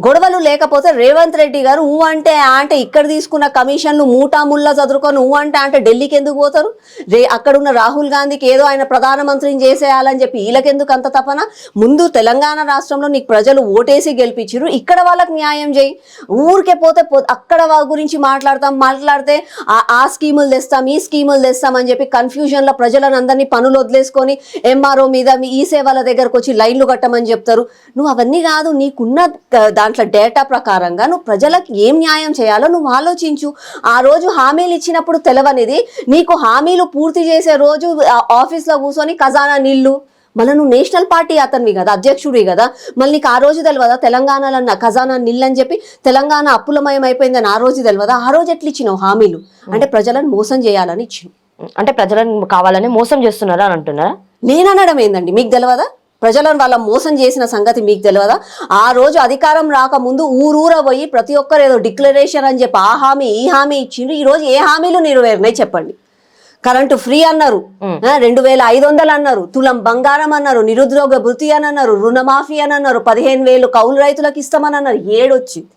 గొడవలు లేకపోతే రేవంత్ రెడ్డి గారు ఊ అంటే అంటే ఇక్కడ తీసుకున్న కమిషన్లు మూటాముల్లా చదువుకొని ఊ అంటే అంటే ఢిల్లీకి ఎందుకు పోతారు? రే అక్కడున్న రాహుల్ గాంధీకి ఏదో ఆయన ప్రధానమంత్రిని చేసేయాలని చెప్పి వీళ్ళకెందుకు అంత తపన? ముందు తెలంగాణ రాష్ట్రంలో నీకు ప్రజలు ఓటేసి గెలిపించారు ఇక్కడ వాళ్ళకి న్యాయం చేయి. ఊరికే పోతే అక్కడ వాళ్ళ గురించి మాట్లాడతాం మాట్లాడితే ఆ- స్కీములు తెస్తాం ఈ స్కీములు తెస్తాం అని చెప్పి కన్ఫ్యూజన్లో ప్రజలను అందరినీ పనులు వదిలేసుకొని ఎంఆర్ఓ మీద మీ ఈ సేవల దగ్గరకు వచ్చి లైన్లు కట్టమని చెప్తారు. నువ్వు అవన్నీ కాదు నీకున్న దాని దాంట్లో డేటా ప్రకారంగా నువ్వు ప్రజలకు ఏం న్యాయం చేయాలో నువ్వు ఆలోచించు. ఆ రోజు హామీలు ఇచ్చినప్పుడు తెలవనిది నీకు హామీలు పూర్తి చేసే రోజు ఆఫీస్లో కూర్చొని ఖజానా నీళ్ళు మళ్ళీ నువ్వు నేషనల్ పార్టీ అతనివి కదా అధ్యక్షుడివి కదా మళ్ళీ నీకు ఆ రోజు తెలియదా తెలంగాణలో ఉన్న ఖజానా అని చెప్పి తెలంగాణ అప్పులమయం అయిపోయిందని ఆ రోజు తెలియదా ఆ రోజు ఎట్లా ఇచ్చినావు హామీలు? అంటే ప్రజలను మోసం చేయాలని ఇచ్చినావు. అంటే ప్రజలను కావాలని మోసం చేస్తున్నారా అని అంటున్నారా? నేను అనడం ఏందండి? మీకు తెలియదా ప్రజలను వాళ్ళ మోసం చేసిన సంగతి మీకు తెలియదా? ఆ రోజు అధికారం రాకముందు ఊరూర పోయి ప్రతి ఒక్కరు ఏదో డిక్లరేషన్ అని చెప్పి ఆ హామీ ఈ హామీ ఇచ్చిండ్రు. ఈ రోజు ఏ హామీలు నెరవేరినాయి చెప్పండి. కరెంటు ఫ్రీ అన్నారు. రెండు వేల ఐదు వందలు అన్నారు. తులం బంగారం అన్నారు. నిరుద్యోగ భృతి అని అన్నారు. రుణమాఫీ అని అన్నారు. పదిహేను వేలు కౌలు రైతులకు ఇస్తామని అన్నారు. ఏడొచ్చింది.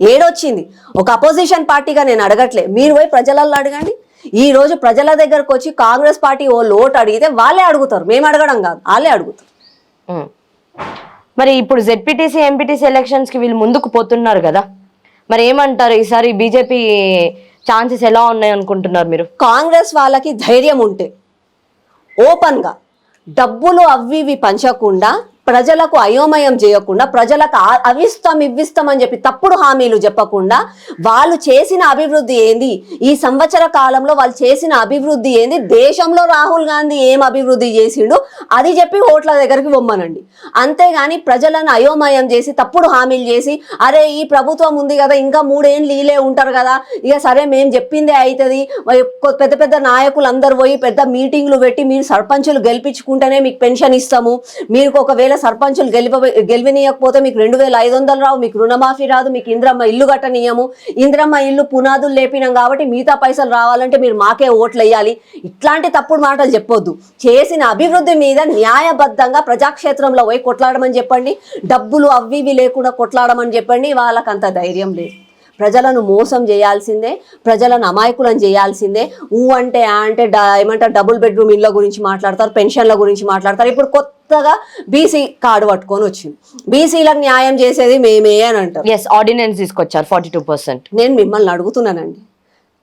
ఏడొచ్చింది. ఒక అపోజిషన్ పార్టీగా నేను అడగట్లే. మీరు పోయి ప్రజలలో అడగండి. ఈ రోజు ప్రజల దగ్గరకు వచ్చి కాంగ్రెస్ పార్టీ ఓ లోటు అడిగితే వాళ్ళే అడుగుతారు. మేము అడగడం కాదు. వాళ్ళే అడుగుతారు. మరి ఇప్పుడు జెడ్పీటీసీ ఎంపీటీసీ ఎలక్షన్స్కి వీళ్ళు ముందుకు పోతున్నారు కదా. మరి ఏమంటారు? ఈసారి బీజేపీ ఛాన్సెస్ ఎలా ఉన్నాయి అనుకుంటున్నారు మీరు? కాంగ్రెస్ వాళ్ళకి ధైర్యం ఉంటే ఓపెన్గా డబ్బులు అవి ఇవి పంచకుండా ప్రజలకు అయోమయం చేయకుండా ప్రజలకు అవిస్తం అవిస్తాం ఇవ్విస్తాం అని చెప్పి తప్పుడు హామీలు చెప్పకుండా వాళ్ళు చేసిన అభివృద్ధి ఏంది? ఈ సంవత్సర కాలంలో వాళ్ళు చేసిన అభివృద్ధి ఏంది? దేశంలో రాహుల్ గాంధీ ఏం అభివృద్ధి చేసిండు? అది చెప్పి ఓట్ల దగ్గరికి బొమ్మనండి అంతేగాని ప్రజలను అయోమయం చేసి తప్పుడు హామీలు చేసి అరే ఈ ప్రభుత్వం ఉంది కదా ఇంకా మూడేళ్ళు లీలే ఉంటారు కదా ఇక సరే మేము చెప్పిందే అవుతుంది పెద్ద పెద్ద నాయకులు అందరు పోయి పెద్ద మీటింగ్లు పెట్టి మీరు సర్పంచులు గెలిపించుకుంటేనే మీకు పెన్షన్ ఇస్తాము. మీరు ఒకవేళ సర్పంచులు గెలిప గెలివనీయకపోతే మీకు రెండు వేల ఐదు వందలు రావు మీకు రుణమాఫీ రాదు మీకు ఇంద్రమ్మ ఇల్లు కట్టనీయము. ఇంద్రమ్మ ఇల్లు పునాదులు లేపినాం కాబట్టి మిగతా పైసలు రావాలంటే మీరు మాకే ఓట్లు వేయాలి ఇట్లాంటి తప్పుడు మాటలు చెప్పొద్దు. చేసిన అభివృద్ధి మీద న్యాయబద్ధంగా ప్రజాక్షేత్రంలో పోయి కొట్లాడమని చెప్పండి. డబ్బులు అవి ఇవి లేకుండా కొట్లాడమని చెప్పండి. వాళ్ళకంత ధైర్యం లేదు. ప్రజలను మోసం చేయాల్సిందే ప్రజలను అమాయకులను చేయాల్సిందే. ఊ అంటే ఆ అంటే ఏమంటారు డబుల్ బెడ్రూమ్ ఇళ్ళ గురించి మాట్లాడతారు పెన్షన్ల గురించి మాట్లాడతారు. ఇప్పుడు కొత్తగా బీసీ కార్డు పట్టుకొని వచ్చింది. బీసీలకు న్యాయం చేసేది మేమే అని అంటారు. ఎస్ ఆర్డినెన్స్ తీసుకొచ్చారు ఫార్టీ టూ పర్సెంట్ నేను మిమ్మల్ని అడుగుతున్నానండి.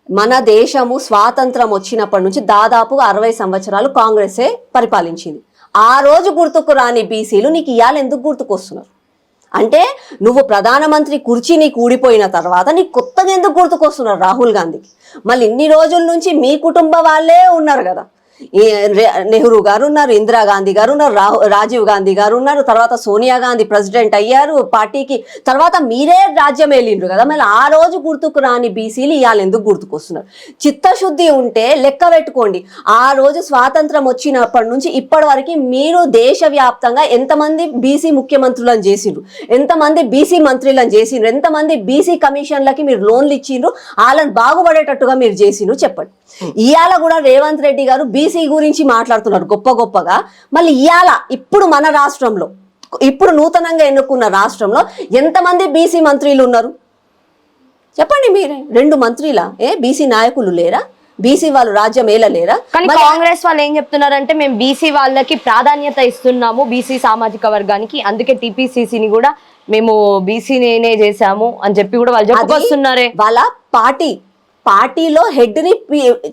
మన దేశము స్వాతంత్రం వచ్చినప్పటి నుంచి దాదాపుగా అరవై సంవత్సరాలు కాంగ్రెసే పరిపాలించింది. ఆ రోజు గుర్తుకు రాని బీసీలు నీకు ఇవాళ ఎందుకు గుర్తుకొస్తున్నారు? అంటే నువ్వు ప్రధానమంత్రి కుర్చీ నీకు ఊడిపోయిన తర్వాత నీకు కొత్తగా ఎందుకు గుర్తుకొస్తున్నారు రాహుల్ గాంధీకి? మళ్ళీ ఇన్ని రోజుల నుంచి మీ కుటుంబ వాళ్ళే ఉన్నారు కదా. నెహ్రూ గారు ఉన్నారు ఇందిరాగాంధీ గారు ఉన్నారు రాహు రాజీవ్ గాంధీ గారు ఉన్నారు తర్వాత సోనియా గాంధీ ప్రెసిడెంట్ అయ్యారు పార్టీకి. తర్వాత మీరే రాజ్యం వెళ్ళిండ్రు కదా మళ్ళీ ఆ రోజు గుర్తుకు రాని బీసీలు ఇవాళ ఎందుకు గుర్తుకొస్తున్నారు? చిత్తశుద్ధి ఉంటే లెక్క పెట్టుకోండి. ఆ రోజు స్వాతంత్రం వచ్చినప్పటి నుంచి ఇప్పటి వరకు మీరు దేశవ్యాప్తంగా ఎంతమంది బీసీ ముఖ్యమంత్రులను చేసిండ్రు? ఎంతమంది బీసీ మంత్రులను చేసిండ్రు? ఎంతమంది బీసీ కమిషన్లకి మీరు లోన్లు ఇచ్చిండ్రు? వాళ్ళని బాగుపడేటట్టుగా మీరు చేసిండ్రు చెప్పండి. ఇవాళ కూడా రేవంత్ రెడ్డి గారు బీసీ గురించి మాట్లాడుతున్నారు గొప్ప గొప్పగా. మళ్ళీ ఇవాళ ఇప్పుడు మన రాష్ట్రంలో ఇప్పుడు నూతనంగా ఎన్నుకున్న రాష్ట్రంలో ఎంతమంది బీసీ మంత్రులు ఉన్నారు? చెప్పండి మీరే. రెండు మంత్రిలా? ఏ బీసీ నాయకులు లేరా? బీసీ వాళ్ళు రాజ్యం ఏలలేరా కానీ కాంగ్రెస్ వాళ్ళు ఏం చెప్తున్నారంటే మేము బీసీ వాళ్ళకి ప్రాధాన్యత ఇస్తున్నాము బీసీ సామాజిక వర్గానికి. అందుకే టీపీసీసీని కూడా మేము బీసీ నేనే చేశాము అని చెప్పి కూడా వాళ్ళు చెప్పుకొస్తున్నారే. వాళ్ళ పార్టీ పార్టీలో హెడ్ని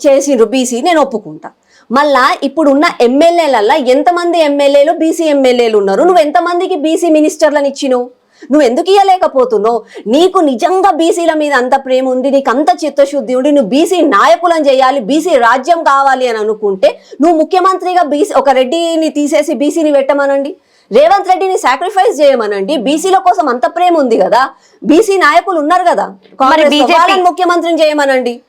చేసిండ్రు బీసీ నేను ఒప్పుకుంటా. మళ్ళా ఇప్పుడున్న ఎమ్మెల్యేలల్లా ఎంతమంది ఎమ్మెల్యేలు బీసీ ఎమ్మెల్యేలు ఉన్నారు? నువ్వు ఎంతమందికి బీసీ మినిస్టర్లను ఇచ్చినావు? నువ్వు ఎందుకు ఇవ్వలేకపోతున్నావు నీకు నిజంగా బీసీల మీద అంత ప్రేమ ఉంది నీకు అంత చిత్తశుద్ధి ఉండి నువ్వు బీసీ నాయకులను చేయాలి బీసీ రాజ్యం కావాలి అని అనుకుంటే నువ్వు ముఖ్యమంత్రిగా బీసీ ఒక రెడ్డిని తీసేసి బీసీని పెట్టమనండి? రేవంత్ రెడ్డిని సాక్రిఫైస్ చేయమనండి? బీసీల కోసం అంత ప్రేమ ఉంది కదా? బీసీ నాయకులు ఉన్నారు కదా? ముఖ్యమంత్రిని చేయమనండి?